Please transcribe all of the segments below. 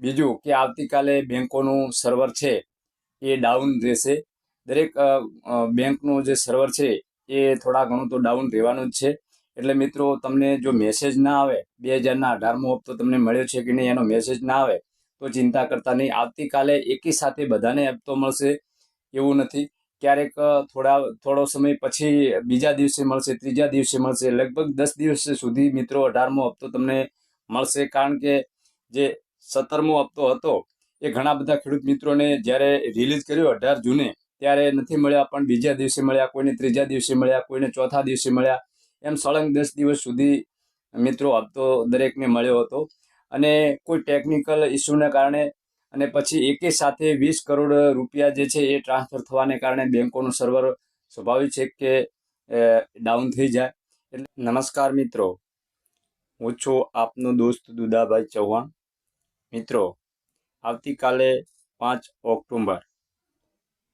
બીજું કે આવતીકાલે બેંકોનું સર્વર છે, એ ડાઉન રહેશે. દરેક બેંકનું જે સર્વર છે, એ થોડા ઘણું તો ડાઉન રહેવાનું જ છે. એટલે મિત્રો, તમને જો મેસેજ ના આવે, બે હજારના અઢારમો હપ્તો તમને મળ્યો છે કે નહીં, એનો મેસેજ ના આવે, તો ચિંતા કરતા નહીં. આવતીકાલે એકી સાથે બધાને હપ્તો મળશે, એવું નથી. ક્યારેક થોડા, થોડો સમય પછી બીજા દિવસે મળશે, ત્રીજા દિવસે મળશે. લગભગ દસ દિવસ સુધી મિત્રો અઢારમો હપ્તો તમને મળશે. કારણ કે જે સત્તરમો હપ્તો હતો. એ ઘણા બધા ખેડૂત મિત્રોને જ્યારે રિલીઝ કર્યો અઢાર જૂને, ત્યારે નથી મળ્યા, પણ બીજા દિવસે મળ્યા, કોઈને ત્રીજા દિવસે મળ્યા, કોઈને ચોથા દિવસે મળ્યા. એમ સળંગ દસ દિવસ સુધી મિત્રો હપ્તો દરેકને મળ્યો હતો. અને કોઈ ટેકનિકલ ઇસ્યુના કારણે અને પછી એકે સાથે વીસ કરોડ રૂપિયા જે છે એ ટ્રાન્સફર થવાને કારણે બેંકોનું સર્વર સ્વાભાવિક છે કે ડાઉન થઈ જાય. એટલે નમસ્કાર મિત્રો. હું છું આપનો દોસ્ત દુદાભાઈ ચૌહાણ. મિત્રો, આવતીકાલે પાંચ ઓક્ટોબર.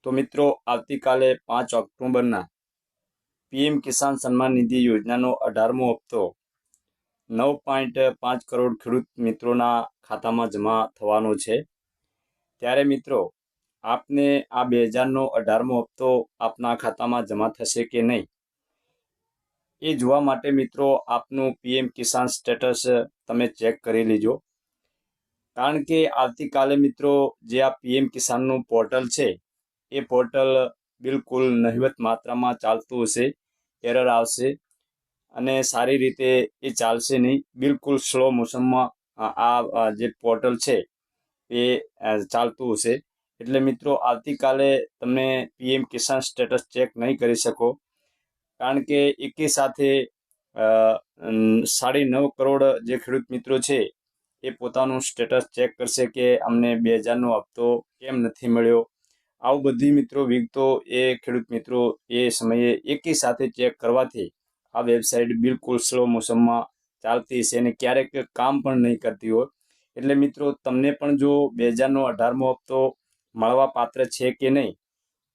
તો મિત્રો, આવતીકાલે પાંચ ઓક્ટોબરના પીએમ કિસાન સન્માન નિધિ યોજનાનો અઢારમો હપ્તો નવ પોઈન્ટ પાંચ કરોડ ખેડૂત મિત્રોના ખાતામાં જમા થવાનો છે. ત્યારે મિત્રો, આપને આ બે હજારનો અઢારમો હપ્તો આપના ખાતામાં જમા થશે કે નહીં? એ જોવા માટે મિત્રો, આપનું પીએમ કિસાન સ્ટેટસ તમે ચેક કરી લેજો. કારણ કે આવતીકાલે મિત્રો જે આ પીએમ કિસાનનું પોર્ટલ છે, એ પોર્ટલ બિલકુલ નહિવત માત્રામાં ચાલતું હશે, એરર આવશે અને સારી રીતે એ ચાલશે નહીં. બિલકુલ સ્લો આ આ જે પોર્ટલ છે, એ ચાલતું હશે. એટલે મિત્રો આવતીકાલે તમે પીએમ કિસાન સ્ટેટસ ચેક નહીં કરી શકો. કારણ કે એકી સાથે સાડી નવ કરોડ જે ખેડૂત મિત્રો છે એ પોતાનું સ્ટેટસ ચેક કરશે કે અમને બે હજારનો હપ્તો કેમ નથી મળ્યો. આવું બધી મિત્રો વિગતો એ ખેડૂત મિત્રો એ સમયે એકી સાથે ચેક કરવાથી આ વેબસાઇટ બિલકુલ સ્લો મોસમમાં ચાલતી હશે અને ક્યારેક કામ પણ નહીં કરતી હોય. એટલે મિત્રો, તમને પણ જો બે હજારનો અઢારમો હપ્તો મળવા પાત્ર છે કે નહીં,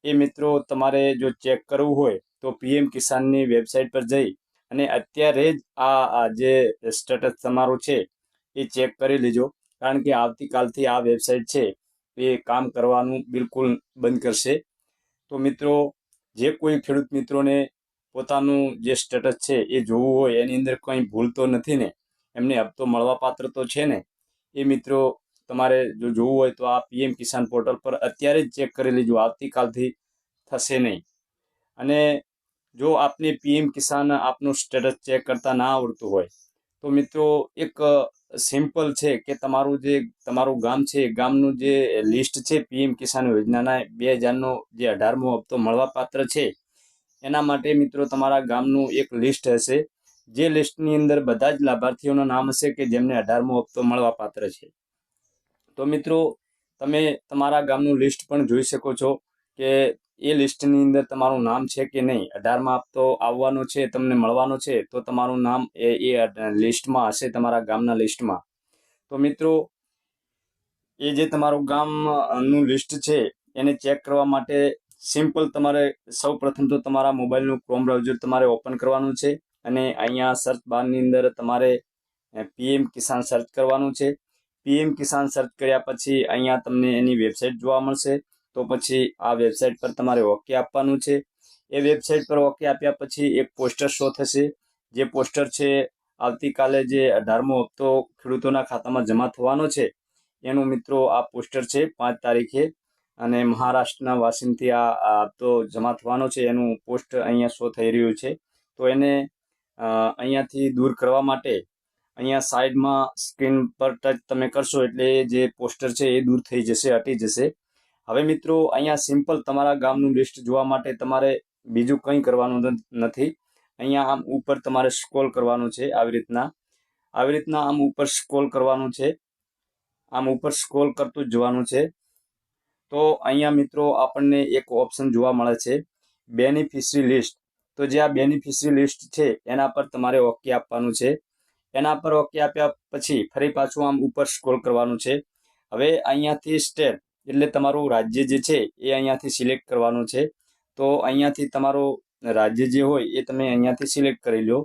એ મિત્રો તમારે જો ચેક કરવું હોય તો પીએમ કિસાનની વેબસાઇટ પર જઈ અને અત્યારે જ આ જે સ્ટેટસ તમારું છે એ ચેક કરી લેજો. કારણ કે આવતીકાલથી આ વેબસાઇટ છે, એ કામ કરવાનું બિલકુલ બંધ કરશે. તો મિત્રો, જે કોઈ ખેડૂત મિત્રોને પોતાનું જે સ્ટેટસ છે, એ જોવું હોય, એની અંદર કંઈ ભૂલ તો નથી ને? એમને હપ્તો મળવાપાત્ર તો છે ને? એ મિત્રો, તમારે જો જોવું હોય તો આ પીએમ કિસાન પોર્ટલ પર અત્યારે જ ચેક કરી લેજો આવતીકાલથી થશે નહીં. અને જો આપને પીએમ કિસાન આપનું સ્ટેટસ ચેક કરતા ના આવડતું હોય તો મિત્રો, એક સિમ્પલ છે કે તમારું જે, તમારું ગામ છે ગામનું જે લિસ્ટ છે, પીએમ કિસાન યોજનાના બે હજારનો જે અઢારમો હપ્તો મળવા પાત્ર છે. એના માટે મિત્રો, તમારા ગામનું એક લિસ્ટ હશે. જે લિસ્ટની અંદર બધા જ લાભાર્થીઓના નામ હશે કે જેમને અઢારમો હપ્તો મળવા પાત્ર છે. તો મિત્રો, તમે તમારા ગામનું લિસ્ટ પણ જોઈ શકો છો કે એ લિસ્ટની અંદર તમારું નામ છે કે નહીં? અઢારમાં હપ્તો આવવાનો છે, તમને મળવાનો છે, તો તમારું નામ એ એ લિસ્ટમાં હશે તમારા ગામના લિસ્ટમાં. તો મિત્રો, એ જે તમારું ગામનું લિસ્ટ છે, એને ચેક કરવા માટે સિમ્પલ તમારે સૌ પ્રથમ તો તમારા મોબાઈલનું ક્રોમ બ્રાઉઝર તમારે ઓપન કરવાનું છે અને અહીંયા સર્ચ બારની અંદર તમારે પીએમ કિસાન સર્ચ કરવાનું છે. પીએમ કિસાન સર્ચ કર્યા પછી અહીંયા તમને એની વેબસાઇટ જોવા મળશે. તો પછી આ વેબસાઇટ પર તમારે ઓકે આપવાનું છે. એ વેબસાઇટ પર ઓકે આપ્યા પછી એક પોસ્ટર શો થશે. જે પોસ્ટર છે, આવતીકાલે જે અઢારમો હપ્તો ખેડૂતોના ખાતામાં જમા થવાનો છે. એનું મિત્રો આ પોસ્ટર છે, પાંચ તારીખે. અને મહારાષ્ટ્રના વાસીમથી આ હપ્તો જમા થવાનો છે. એનું પોસ્ટ અહીંયા શો થઈ રહ્યું છે. તો એને અહીંયાથી દૂર કરવા માટે અહીંયા સાઈડમાં સ્ક્રીન પર ટચ તમે કરશો એટલે જે પોસ્ટર છે એ દૂર થઈ જશે, હટી જશે. હવે મિત્રો, અહીંયા સિમ્પલ તમારા ગામનું લિસ્ટ જોવા માટે તમારે બીજું કંઈ કરવાનું નથી. અહીંયા આમ ઉપર તમારે સ્ક્રોલ કરવાનું છે આવી રીતના. આવી રીતના આમ ઉપર સ્ક્રોલ કરવાનું છે. આમ ઉપર સ્ક્રોલ કરતું જ જોવાનું છે. તો અહીંયા મિત્રો આપણને એક ઓપ્શન જોવા મળે છે બેનિફિશરી લિસ્ટ તો જે આ બેનિફિશરી લિસ્ટ છે, એના પર તમારે ઓકે આપવાનું છે. એના પર ઓકે આપ્યા પછી ફરી પાછું આમ ઉપર સ્ક્રોલ કરવાનું છે. હવે અહીંયાથી સ્ટેટ એટલે તમારું રાજ્ય જે છે એ અહીંયાથી સિલેક્ટ કરવાનું છે. તો અહીંયાથી તમારું રાજ્ય જે હોય એ તમે અહીંયાથી સિલેક્ટ કરી લો.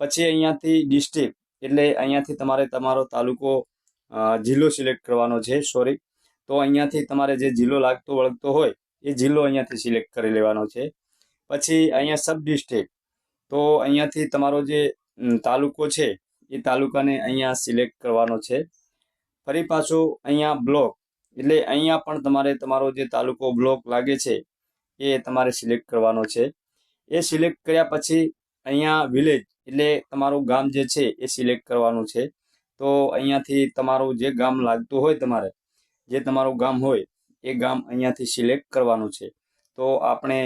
પછી અહીંયાથી ડિસ્ટ્રિક્ટ એટલે અહીંયાથી તમારે તમારો તાલુકો જિલ્લો સિલેક્ટ કરવાનો છે સોરી તો અહીંયાથી તમારે જે જિલ્લો લાગતો વળગતો હોય એ જિલ્લો અહીંયાથી સિલેક્ટ કરી લેવાનો છે. પછી અહીંયા સબ ડિસ્ટ્રિક્ટ તો અહીંયાથી તમારો જે તાલુકો છે એ તાલુકાને અહીંયા સિલેક્ટ કરવાનો છે. ફરી પાછું અહીંયા બ્લોક એટલે અહીંયા પણ તમારે તમારો જે તાલુકો બ્લોક લાગે છે, એ તમારે સિલેક્ટ કરવાનો છે. એ સિલેક્ટ કર્યા પછી અહીંયા વિલેજ એટલે તમારું ગામ જે છે એ સિલેક્ટ કરવાનું છે. તો અહીંયાથી તમારું જે ગામ લાગતું હોય તમારે, જે તમારું ગામ હોય, એ ગામ અહીંયાથી સિલેક્ટ કરવાનું છે. તો આપણે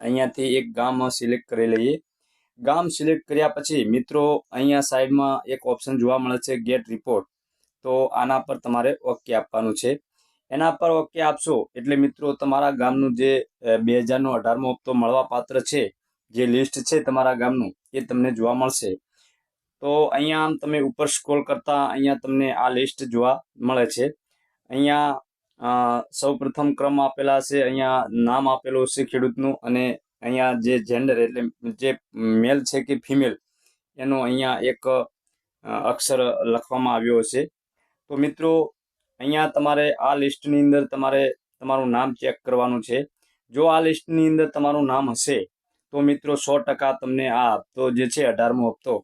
અહીંયાથી એક ગામ સિલેક્ટ કરી લઈએ. ગામ સિલેક્ટ કર્યા પછી મિત્રો અહીંયા સાઈડમાં એક ઓપ્શન જોવા મળે છે, ગેટ રિપોર્ટ. તો આના પર તમારે ઓકે આપવાનું છે. એના પર ઓકે આપશો એટલે મિત્રો તમારા ગામનું જે બે હજારનો અઢારમો હપ્તો મળવાપાત્ર છે, જે લિસ્ટ છે તમારા ગામનું, એ તમને જોવા મળશે. તો અહીંયા આમ તમે ઉપર સ્ક્રોલ કરતા અહીંયા તમને આ લિસ્ટ જોવા મળે છે. અહીંયા સૌ પ્રથમ ક્રમ આપેલા છે, અહીંયા નામ આપેલું છે ખેડૂતનું અને અહીંયા જે જેન્ડર એટલે જે મેલ છે કે ફિમેલ એનો અહીંયા એક અક્ષર લખવામાં આવ્યો છે. તો મિત્રો, અહીંયા તમારે આ લિસ્ટની અંદર તમારે તમારું નામ ચેક કરવાનું છે. જો આ લિસ્ટની અંદર તમારું નામ હશે, તો મિત્રો સો ટકા તમને આ હપ્તો જે છે, અઢારમો હપ્તો,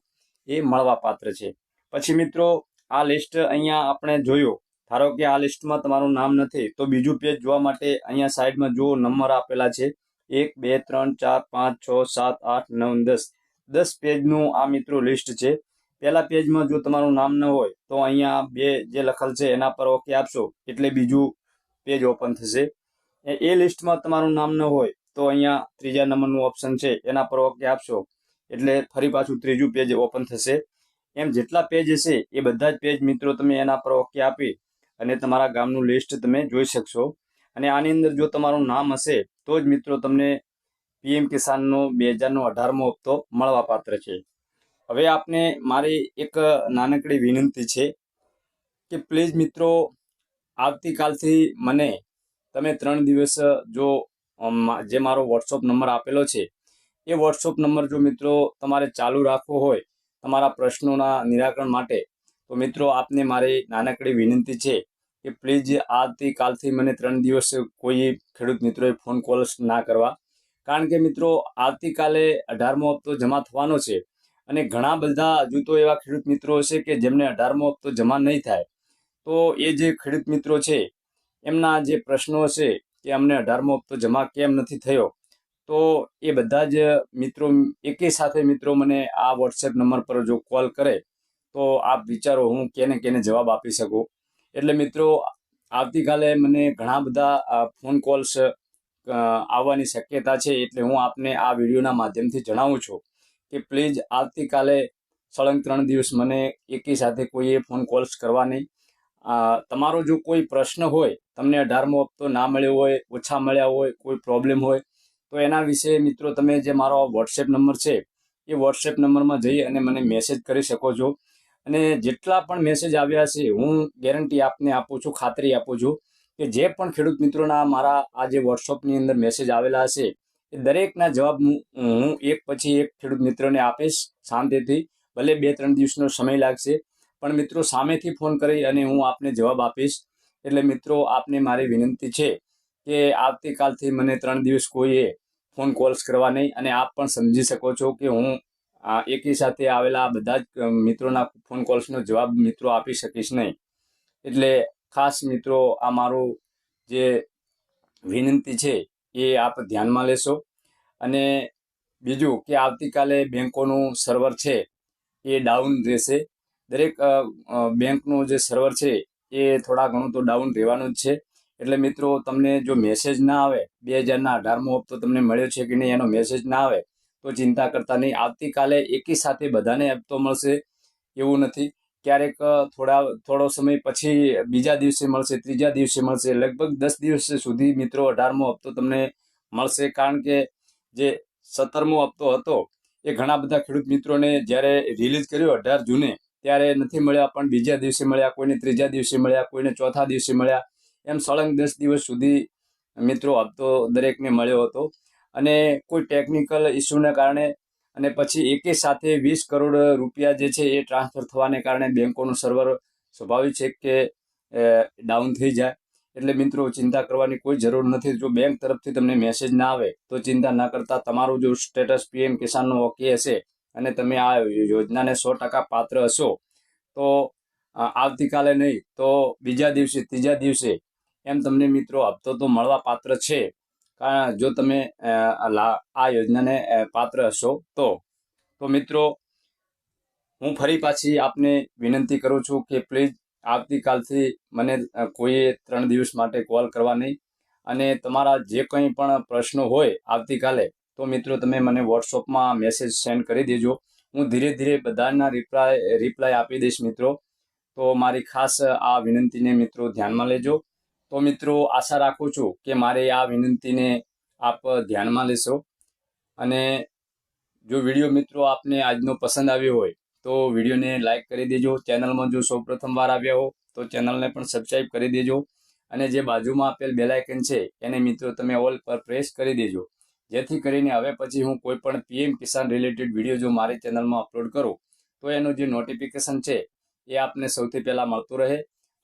એ મળવા પાત્ર છે. પછી મિત્રો, આ લિસ્ટ અહીંયા આપણે જોયું. ધારો કે આ લિસ્ટમાં તમારું નામ નથી, તો બીજું પેજ જોવા માટે અહીંયા સાઈડમાં જો નંબર આપેલા છે. એક, બે, ત્રણ, ચાર, પાંચ, છ, સાત, આઠ, નવ, દસ. દસ પેજનું આ મિત્રો લિસ્ટ છે. પહેલા પેજમાં જો તમારું નામ ન હોય, તો અહીંયા બે જે લખેલ છે, એના પર ઓકે આપશો. એટલે બીજું પેજ ઓપન થશે. એ- લિસ્ટમાં તમારું નામ ન હોય, તો અહીંયા ત્રીજા નંબરનું ઓપ્શન છે, એના પર ઓકે આપશો. એટલે ફરી પાછું ત્રીજું પેજ ઓપન થશે. એમ જેટલા પેજ હશે, એ બધા જ પેજ મિત્રો તમે એના પર ઓકે આપી અને તમારા ગામનું લિસ્ટ તમે જોઈ શકશો. અને આની અંદર જો તમારું નામ હશે, તો જ મિત્રો તમને પીએમ કિસાનનો બે હજારનો અઢારમો હપ્તો મળવા પાત્ર છે. હવે આપને મારી એક નાનકડી વિનંતી છે કે પ્લીઝ મિત્રો, આવતીકાલથી મને તમે ત્રણ દિવસ જો જે મારો વોટ્સઅપ નંબર આપેલો છે, એ વોટ્સઅપ નંબર જો મિત્રો તમારે ચાલુ રાખવો હોય, તમારા પ્રશ્નોના નિરાકરણ માટે, તો મિત્રો આપને મારી નાનકડી વિનંતી છે કે પ્લીઝ આવતીકાલથી મને ત્રણ દિવસ કોઈ ખેડૂત મિત્રોએ ફોન કોલ્સ ના કરવા. કારણ કે મિત્રો, આવતીકાલે અઢારમો હપ્તો જમા થવાનો છે અને ઘણા બધા હજુ તો એવા ખેડૂત મિત્રો હશે કે જેમને અઢારમો હપ્તો જમા નહીં થાય. તો એ જે ખેડૂત મિત્રો છે, એમના જે પ્રશ્નો હશે કે અમને અઢારમો હપ્તો જમા કેમ નથી થયો, તો એ બધા જ મિત્રો, એકે સાથે મિત્રો મને આ વોટ્સએપ નંબર પર જો કોલ કરે, તો આપ વિચારો હું કેને કેને જવાબ આપી શકું. એટલે મિત્રો, આવતીકાલે મને ઘણા બધા ફોન કોલ્સ આવવાની શક્યતા છે એટલે હું આપને આ વિડીયોના માધ્યમથી જણાવું છું. કે પ્લીઝ આવતીકાલે સળંગ ત્રણ દિવસ મને એકી સાથે કોઈએ ફોન કોલ્સ કરવા નહીં. તમારો જો કોઈ પ્રશ્ન હોય, તમને અઢારમો હપ્તો ના મળ્યો હોય, ઓછા મળ્યા હોય, કોઈ પ્રોબ્લેમ હોય, તો એના વિશે મિત્રો તમે જે મારો વોટ્સએપ નંબર છે, એ વોટ્સએપ નંબરમાં જઈ અને મને મેસેજ કરી શકો છો. અને જેટલા પણ મેસેજ આવ્યા છે, હું ગેરંટી આપને આપું છું, ખાતરી આપું છું કે જે પણ ખેડૂત મિત્રોના મારા આ જે વોટ્સઅપની અંદર મેસેજ આવેલા હશે એ દરેકના જવાબ હું એક પછી એક ખેડૂત મિત્રોને આપીશ શાંતિથી. ભલે બે, ત્રણ દિવસનો સમય લાગશે, પણ મિત્રો સામેથી ફોન કરી અને હું આપને જવાબ આપીશ. એટલે મિત્રો, આપને મારી વિનંતી છે કે આવતીકાલથી મને ત્રણ દિવસ કોઈએ ફોન કોલ્સ કરવા નહીં, અને આપ પણ સમજી શકો છો કે હું એકી સાથે આવેલા બધા જ મિત્રોના ફોન કોલ્સનો જવાબ મિત્રો આપી શકીશ નહીં. એટલે ખાસ મિત્રો, આ મારું જે વિનંતી છે એ આપ ધ્યાનમાં લેશો. અને બીજું કે આવતીકાલે બેન્કોનું સર્વર છે, એ ડાઉન રહેશે. દરેક બેંકનું જે સર્વર છે, એ થોડા ઘણું તો ડાઉન રહેવાનું જ છે. એટલે મિત્રો, તમને જો મેસેજ ના આવે, બે હજારના અઢારમો હપ્તો તમને મળ્યો છે કે નહીં એનો મેસેજ ના આવે, તો ચિંતા કરતા નહીં. આવતીકાલે એકી સાથે બધાને હપ્તો મળશે. એવું નથી. ક્યારેક થોડા, થોડો સમય પછી બીજા દિવસે મળશે, ત્રીજા દિવસે મળશે, લગભગ દસ દિવસ સુધી મિત્રો અઢારમો હપ્તો તમને મળશે. કારણ કે જે સત્તરમો હપ્તો હતો, એ ઘણા બધા ખેડૂત મિત્રોને જ્યારે રિલીઝ કર્યો અઢાર જૂને, ત્યારે નથી મળ્યા, પણ બીજા દિવસે મળ્યા, કોઈને ત્રીજા દિવસે મળ્યા, કોઈને ચોથા દિવસે મળ્યા. એમ સળંગ દસ દિવસ સુધી મિત્રો હપ્તો દરેકને મળ્યો હતો. અને કોઈ ટેકનિકલ ઇસ્યુને કારણે અને પછી એકે સાથે વીસ કરોડ રૂપિયા જે છે એ ટ્રાન્સફર થવાને કારણે બેંકોનું સર્વર સ્વાભાવિક છે કે ડાઉન થઈ જાય. એટલે મિત્રો, ચિંતા કરવાની કોઈ જરૂર નથી. જો બેંક તરફથી તમને મેસેજ ના આવે, તો ચિંતા ના કરતા. તમારું જો સ્ટેટસ પીએમ કિસાનનું ઓકે હશે અને તમે આ યોજનાને સો ટકા પાત્ર હશો, તો આવતીકાલે નહીં, તો બીજા દિવસે, ત્રીજા દિવસે એમ તમને મિત્રો હપ્તો તો મળવા પાત્ર છે. જો તમે આ યોજનાને પાત્ર હશો, તો તો મિત્રો, હું ફરી પાછી આપને વિનંતી કરું છું કે પ્લીઝ આવતીકાલથી મને કોઈએ ત્રણ દિવસ માટે કોલ કરવા નહીં. અને તમારા જે કંઈ પણ પ્રશ્નો હોય આવતીકાલે, તો મિત્રો તમે મને વોટ્સઅપમાં મેસેજ સેન્ડ કરી દેજો. હું ધીરે ધીરે બધાના રિપ્લાય રિપ્લાય આપી દઈશ મિત્રો. તો મારી ખાસ આ વિનંતીને મિત્રો ધ્યાનમાં લેજો. તો મિત્રો, આશા રાખું છું કે મારે આ વિનંતીને આપ ધ્યાનમાં લેશો. અને જો વીડિયો મિત્રો આપને આજનો પસંદ આવ્યો હોય, તો વિડીયોને લાઈક કરી દેજો. ચેનલમાં જો સૌ પ્રથમવાર આવ્યા હો, તો ચેનલને પણ સબસ્ક્રાઈબ કરી દેજો. અને જે બાજુમાં આપેલ બેલાઇકન છે, એને મિત્રો તમે ઓલ પર પ્રેસ કરી દેજો. જેથી કરીને હવે પછી હું કોઈ પણ પીએમ કિસાન રિલેટેડ વીડિયો જો મારી ચેનલમાં અપલોડ કરું, તો એનું જે નોટિફિકેશન છે, એ આપને સૌથી પહેલાં મળતું રહે.